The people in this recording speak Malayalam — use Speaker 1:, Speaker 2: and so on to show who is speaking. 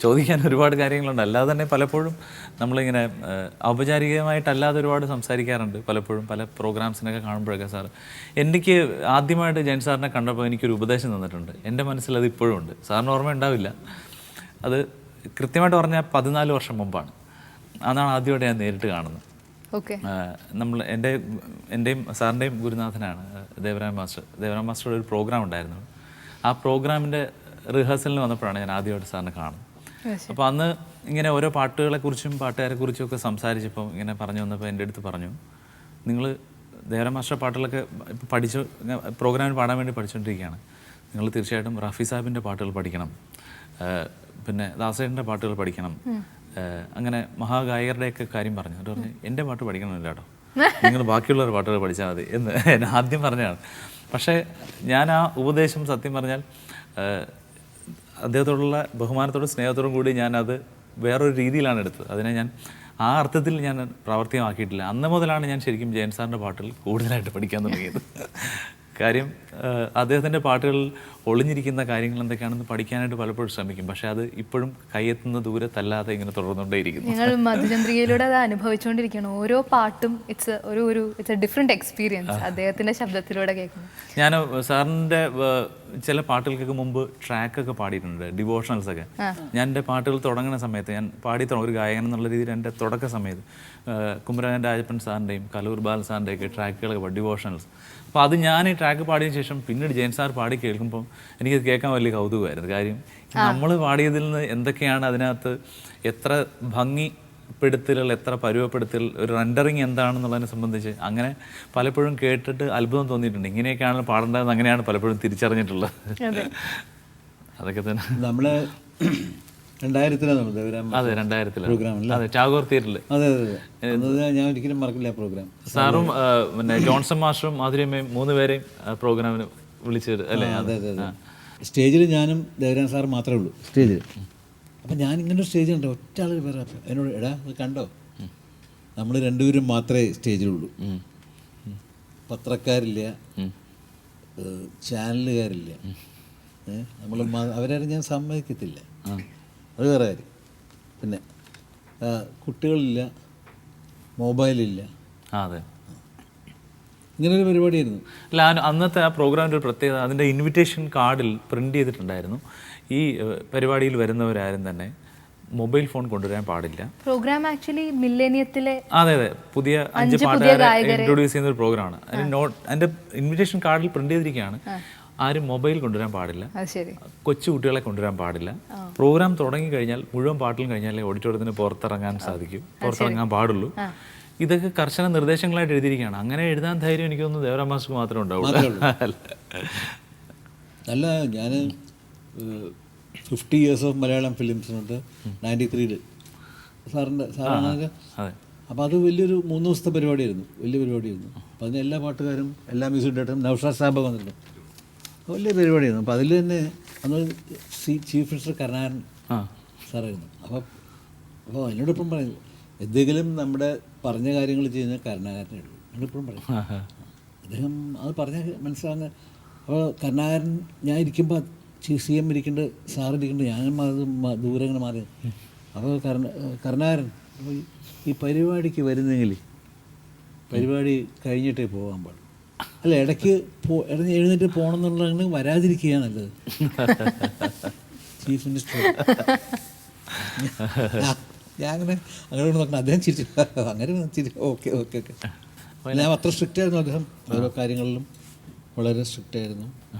Speaker 1: ചോദിക്കാൻ ഒരുപാട് കാര്യങ്ങളുണ്ട്. അല്ലാതെ തന്നെ പലപ്പോഴും നമ്മളിങ്ങനെ ഔപചാരികമായിട്ടല്ലാതെ ഒരുപാട് സംസാരിക്കാറുണ്ട് പലപ്പോഴും. പല പ്രോഗ്രാംസിനൊക്കെ കാണുമ്പോഴൊക്കെ സാർ. എനിക്ക് ആദ്യമായിട്ട് ജയൻ സാറിനെ കണ്ടപ്പോൾ എനിക്കൊരു ഉപദേശം തന്നിട്ടുണ്ട്. എന്റെ മനസ്സിൽ അത് ഇപ്പോഴും ഉണ്ട്. സാറിന് ഓർമ്മ ഉണ്ടാവില്ല. അത് കൃത്യമായിട്ട് പറഞ്ഞാൽ പതിനാല് വർഷം മുമ്പാണ്. അതാണ് ആദ്യമായിട്ട് ഞാൻ നേരിട്ട് കാണുന്നത്.
Speaker 2: ഓക്കെ.
Speaker 1: നമ്മൾ എന്റെ എന്റെയും സാറിന്റെയും ഗുരുനാഥനാണ് ദേവരാം മാസ്റ്റർ. ദേവരാം മാസ്റ്ററുടെ ഒരു പ്രോഗ്രാം ഉണ്ടായിരുന്നു. ആ പ്രോഗ്രാമിന്റെ റിഹേഴ്സലിന് വന്നപ്പോഴാണ് ഞാൻ ആദ്യമായിട്ട് സാറിനെ കാണുന്നത്. അപ്പോൾ അന്ന് ഇങ്ങനെ ഓരോ പാട്ടുകളെ പാട്ടുകളെക്കുറിച്ചും പാട്ടുകാരെക്കുറിച്ചും ഒക്കെ സംസാരിച്ചപ്പോൾ ഇങ്ങനെ പറഞ്ഞു വന്നപ്പോൾ എന്റെ അടുത്ത് പറഞ്ഞു നിങ്ങൾ ദേവരാം മാസ്റ്റർ പാട്ടുകളൊക്കെ പഠിച്ച് പഠിച്ചു പ്രോഗ്രാമിൽ പാടാൻ വേണ്ടി പഠിച്ചുകൊണ്ടിരിക്കുകയാണ് നിങ്ങൾ തീർച്ചയായിട്ടും റഫി സാഹിബിന്റെ പാട്ടുകൾ പഠിക്കണം പിന്നെ ദാസേട്ടന്റെ പാട്ടുകൾ പഠിക്കണം. അങ്ങനെ മഹാഗായകരുടെയൊക്കെ കാര്യം പറഞ്ഞു. അവർ പറഞ്ഞു എന്റെ പാട്ട് പഠിക്കണമില്ല കേട്ടോ നിങ്ങൾ ബാക്കിയുള്ളവരുടെ പാട്ടുകൾ പഠിച്ചാൽ മതി. എന്ന് എന്നെ ആദ്യം പറഞ്ഞതാണ്. പക്ഷേ ഞാൻ ആ ഉപദേശം സത്യം പറഞ്ഞാൽ അദ്ദേഹത്തോടുള്ള ബഹുമാനത്തോടും സ്നേഹത്തോടും കൂടി ഞാനത് വേറൊരു രീതിയിലാണ് എടുത്തത്. അതിനെ ഞാൻ ആ അർത്ഥത്തിൽ ഞാൻ പ്രാവർത്തികമാക്കിയിട്ടില്ല. അന്ന് മുതലാണ് ഞാൻ ശരിക്കും ജയൻ സാറിന്റെ പാട്ടുകൾ കൂടുതലായിട്ട് പഠിക്കാൻ തുടങ്ങിയത്. കാര്യം അദ്ദേഹത്തിന്റെ പാട്ടുകളിൽ ഒളിഞ്ഞിരിക്കുന്ന കാര്യങ്ങൾ എന്തൊക്കെയാണെന്ന് പഠിക്കാനായിട്ട് പലപ്പോഴും ശ്രമിക്കും. പക്ഷെ അത് ഇപ്പോഴും കൈയെത്തുന്ന ദൂരത്തല്ലാതെ ഇങ്ങനെ തുടർന്നുകൊണ്ടേയിരിക്കുന്നു.
Speaker 2: നിങ്ങൾ മധുചന്ദ്രികയിലൂടെ അത് അനുഭവിച്ചുകൊണ്ടിരിക്കണം ഓരോ പാട്ടും ഇറ്റ്സ് ഒരു ഒരു ഇറ്റ്സ് എ ഡിഫറെന്റ് എക്സ്പീരിയൻസ് അദ്ദേഹത്തിന്റെ ശബ്ദത്തിലൂടെ കേൾക്കുന്നു.
Speaker 1: ഞാൻ സാറിന്റെ ചില പാട്ടുകൾക്കൊക്കെ മുമ്പ് ട്രാക്കൊക്കെ പാടിയിട്ടുണ്ട് ഡിവോഷണൽസ് ഒക്കെ ഞാൻ എന്റെ പാട്ടുകൾ തുടങ്ങുന്ന സമയത്ത് ഞാൻ പാടി തുടങ്ങും. ഒരു ഗായകൻ എന്നുള്ള രീതിയിൽ എന്റെ തുടക്ക സമയത്ത് കുമരകൻ രാജപ്പൻ സാറിന്റെയും കലൂർ ബാൽ സാറിന്റെ ഒക്കെ ട്രാക്കുകളൊക്കെ ഡിവോഷണൽസ്. അപ്പോൾ അത് ഞാൻ ഈ ട്രാക്ക് പാടിയതിന് ശേഷം പിന്നീട് ജെയിൻ സാർ പാടി കേൾക്കുമ്പോൾ എനിക്കത് കേൾക്കാൻ വലിയ കൗതുകമായിരുന്നു. കാര്യം നമ്മൾ പാടിയതിൽ നിന്ന് എന്തൊക്കെയാണ് അതിനകത്ത് എത്ര ഭംഗി പെടുത്തലുകൾ എത്ര പരുവപ്പെടുത്തൽ ഒരു റെൻഡറിങ് എന്താണെന്നുള്ളതിനെ സംബന്ധിച്ച് അങ്ങനെ പലപ്പോഴും കേട്ടിട്ട് അത്ഭുതം തോന്നിയിട്ടുണ്ട്. ഇങ്ങനെയൊക്കെയാണ് പാടേണ്ടതെന്ന് അങ്ങനെയാണ് പലപ്പോഴും തിരിച്ചറിഞ്ഞിട്ടുള്ളത്. അതൊക്കെ തന്നെ.
Speaker 3: നമ്മൾ രണ്ടായിരത്തിലാണ് നമ്മൾ ദേവരാം
Speaker 1: അതെ രണ്ടായിരത്തിൽ.
Speaker 3: പ്രോഗ്രാം
Speaker 1: അതെ ടാഗോർ തിയേറ്ററിൽ
Speaker 3: അതെ അതെ ഞാൻ ഒരിക്കലും മറക്കില്ല ആ പ്രോഗ്രാം.
Speaker 1: സാറും പിന്നെ ജോൺസൺ മാസ്റ്ററും മാധുര്യമ്മയും മൂന്ന് പേരെയും ആ, പ്രോഗ്രാമിന് വിളിച്ചത് അല്ലേ?
Speaker 3: അതെ അതെ സ്റ്റേജിൽ ഞാനും ദേവരാൻ സാർ മാത്രമേ ഉള്ളൂ. സ്റ്റേജിൽ അപ്പം ഞാൻ ഇങ്ങനെ സ്റ്റേജ് കണ്ടോ. ഒറ്റ ആൾ വേറെ എന്നോട് എടാ അത് കണ്ടോ? നമ്മൾ രണ്ടുപേരും മാത്രമേ സ്റ്റേജിലുള്ളൂ പത്രക്കാരില്ല. ചാനലുകാരില്ല നമ്മൾ അവരാരും ഞാൻ സമ്മതിക്കത്തില്ല. അത് വേറെ കാര്യം. പിന്നെ കുട്ടികളില്ല മൊബൈലില്ല
Speaker 1: അതെ.
Speaker 3: ഇങ്ങനെ ഒരു പരിപാടിയായിരുന്നു.
Speaker 1: അല്ല അന്നത്തെ ആ പ്രോഗ്രാമിന്റെ ഒരു പ്രത്യേകത അതിന്റെ ഇൻവിറ്റേഷൻ കാർഡിൽ പ്രിന്റ് ചെയ്തിട്ടുണ്ടായിരുന്നു. ഈ പരിപാടിയിൽ വരുന്നവരാരും തന്നെ മൊബൈൽ ഫോൺ കൊണ്ടുവരാൻ പാടില്ല.
Speaker 2: പ്രോഗ്രാം ആക്ച്വലി മില്ലേനിയത്തിലെ
Speaker 1: അതെ അതെ. പുതിയ അഞ്ച് പാട്ടുകാരെ ഇൻട്രൊഡ്യൂസ് ചെയ്യുന്ന ഒരു പ്രോഗ്രാമാണ് അതിന് നോട്ട് അതിന്റെ ഇൻവിറ്റേഷൻ കാർഡിൽ പ്രിന്റ് ചെയ്തിരിക്കുകയാണ്. ആരും മൊബൈൽ കൊണ്ടുവരാൻ പാടില്ല. കൊച്ചു കുട്ടികളെ കൊണ്ടുവരാൻ പാടില്ല. പ്രോഗ്രാം തുടങ്ങി കഴിഞ്ഞാൽ മുഴുവൻ പാട്ടിലും കഴിഞ്ഞാലേ ഓഡിറ്റോറിയത്തിന് പുറത്തിറങ്ങാൻ സാധിക്കും. പുറത്തിറങ്ങാൻ പാടുള്ളൂ. ഇതൊക്കെ കർശന നിർദ്ദേശങ്ങളായിട്ട് എഴുതിയിരിക്കുകയാണ്. അങ്ങനെ എഴുതാൻ ധൈര്യം എനിക്ക് തോന്നുന്നു ദേവരാം മാസ്റ്റർക്ക് മാത്രമേ ഉണ്ടാവുള്ളൂ.
Speaker 3: അല്ല ഞാൻ ഫിഫ്റ്റി ഇയേഴ്സ് ഓഫ് മലയാളം ഫിലിംസിനകത്ത് നയന്റി ത്രീയിൽ സാറിന്റെ
Speaker 1: സാറിനൊക്കെ
Speaker 3: അപ്പോൾ അത്. വലിയൊരു മൂന്ന് ദിവസത്തെ പരിപാടിയായിരുന്നു. വലിയ പരിപാടിയായിരുന്നു. അപ്പോൾ അതിന് എല്ലാ പാട്ടുകാരും എല്ലാ മ്യൂസിക് ഡയറക്ടറും നൗഷാദ് സാബ് വന്നിട്ടുണ്ട്. വലിയ പരിപാടിയായിരുന്നു. അപ്പോൾ അതിൽ തന്നെ അന്ന് സി ചീഫ് മിനിസ്റ്റർ കരുണാകരൻ സാറായിരുന്നു. അപ്പോൾ അപ്പോൾ എന്നോടൊപ്പം പറയുന്നു എന്തെങ്കിലും നമ്മുടെ പറഞ്ഞ കാര്യങ്ങൾ ചെയ്യുന്ന കരുണാകരനേ ഉള്ളൂ. എന്നോടൊപ്പം പറയും. അദ്ദേഹം അത് പറഞ്ഞ മനസ്സിലാകുന്ന അപ്പോൾ കരുണാകരൻ ഞാൻ ഇരിക്കുമ്പോൾ സി എം ഇരിക്കേണ്ട ഞാനും ഞാൻ അത് ദൂരെ ഇങ്ങനെ മാറി. അപ്പോൾ കരുണ കരുണാകരൻ ഈ പരിപാടിക്ക് വരുന്നെങ്കിൽ പരിപാടി കഴിഞ്ഞിട്ടേ പോകാൻ പാടും അല്ല ഇടയ്ക്ക് പോ ഇടഞ്ഞ് എഴുന്നേറ്റ് പോകണം എന്നുള്ളതാണ് വരാതിരിക്കുക നല്ലത്. Chief minister. ഞാൻ അങ്ങനെ അങ്ങനെ നോക്കണം അദ്ദേഹം ചിരിച്ചു. അങ്ങനെ ചിരി ഓക്കെ ഓക്കെ ഓക്കെ. ഞാൻ അത്ര സ്ട്രിക്റ്റ് ആയിരുന്നു അദ്ദേഹം ഓരോ കാര്യങ്ങളിലും വളരെ സ്ട്രിക്റ്റ് ആയിരുന്നു.